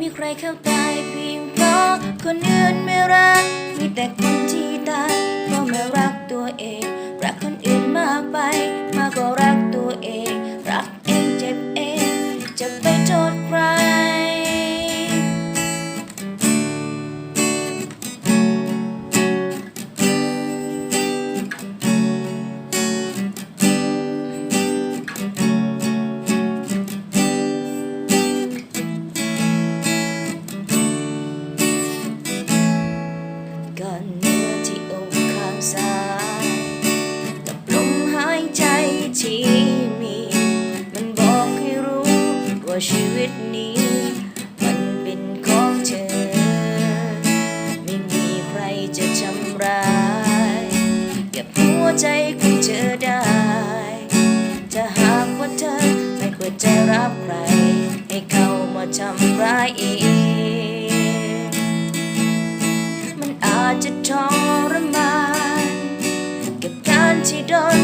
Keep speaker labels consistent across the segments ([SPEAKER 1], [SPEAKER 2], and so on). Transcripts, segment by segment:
[SPEAKER 1] มีใครเข้าตายเพียงเพราะคนอื่นไม่รัก มีแต่คนที่ตายเพราะไม่รัก ว่าชีวิตนี้ มันเป็นของเธอ ไม่มีใครจะทำร้ายเก็บหัวใจของเธอได้จะหากว่าเธอไม่ควรใจรับใคร ให้เขามาทำร้ายอีก มันอาจจะทรมานกับการที่โดน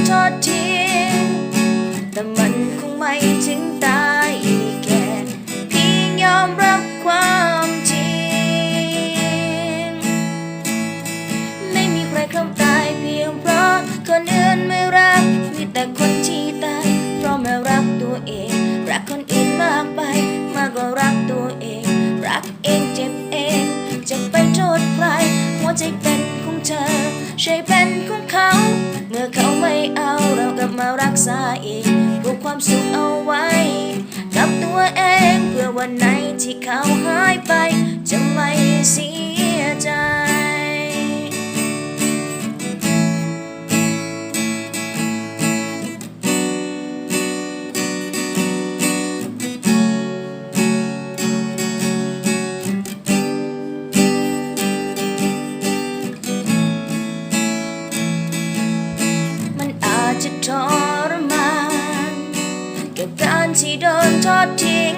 [SPEAKER 1] ใช่เป็นของเขา เมื่อเขาไม่เอาเรากลับมารักษาอีกผูกความสุขเอาไว้ กับตัวเองเพื่อวันไหนที่เขาหายไป จะไม่เสียใจ ทรมานกับการที่โดนทอดทิ้ง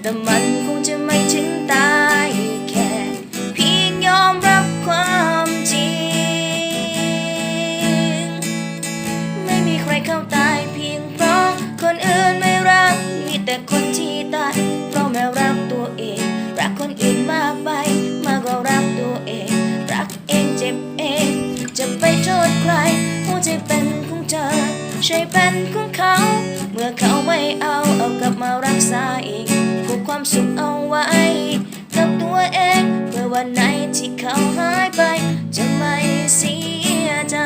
[SPEAKER 1] แต่มันคงจะไม่ถึงตา ใช่เป็นของเขา เมื่อเขาไม่เอาเอากลับมารักษาอีกผูกความสุขเอาไว้ กับตัวเองเพื่อวันไหนที่เขาหายไป จะไม่เสียใจ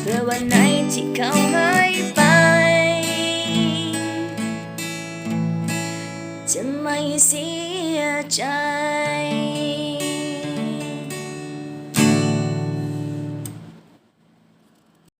[SPEAKER 1] เพื่อวันไหนที่เขาหายไป จะไม่เสียใจ